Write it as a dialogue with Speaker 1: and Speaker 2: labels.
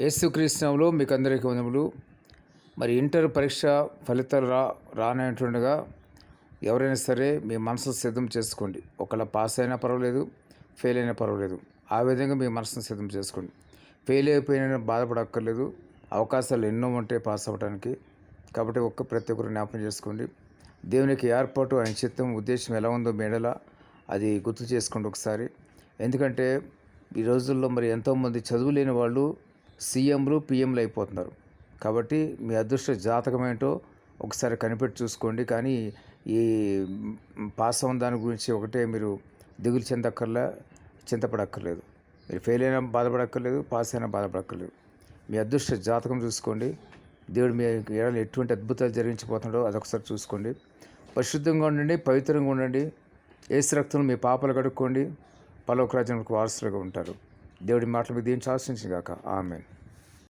Speaker 1: యేసుక్రీస్తులో మీకు అందరికీ వందములు. మరి ఇంటర్ పరీక్ష ఫలితాలు రా రానటుండగా ఎవరైనా సరే మీ మనసును సిద్ధం చేసుకోండి. ఒకవేళ పాస్ అయినా పర్వాలేదు ఫెయిల్ అయినా పర్వాలేదు. ఆ విధంగా మీ మనసును సిద్ధం చేసుకోండి. ఫెయిల్ అయిపోయినా బాధపడక్కర్లేదు. అవకాశాలు ఎన్నో ఉంటాయి పాస్ అవ్వడానికి కాబట్టి ఒక్క ప్రతి ఒక్కరు జ్ఞాపకం చేసుకోండి. దేవునికి ఏర్పాటు ఆయన చిత్తం ఉద్దేశం ఎలా ఉందో మేడల అది గుర్తు చేసుకోండి ఒకసారి. ఎందుకంటే ఈ రోజుల్లో మరి ఎంతోమంది చదువు లేని వాళ్ళు సీఎంలు పిఎంలు అయిపోతున్నారు. కాబట్టి మీ అదృష్ట జాతకం ఏంటో ఒకసారి కనిపెట్టి చూసుకోండి. కానీ ఈ పాస్ అవ్వని దాని గురించి ఒకటే మీరు దిగులు చెందక్కర్లా చింతపడక్కర్లేదు. మీరు ఫెయిల్ అయినా బాధపడక్కర్లేదు పాస్ అయినా బాధపడక్కర్లేదు. మీ అదృష్ట జాతకం చూసుకోండి. దేవుడు మీ ఏడాది ఎటువంటి అద్భుతాలు జరిగించిపోతున్నాడో అదొకసారి చూసుకోండి. పరిశుద్ధంగా ఉండండి పవిత్రంగా ఉండండి. ఏసు రక్తం మీ పాపలు కడుక్కోండి. పలోక వారసులుగా ఉంటారు. దేవుడి మాటలు మీకు దీన్ని ఆశించి గాక ఆమె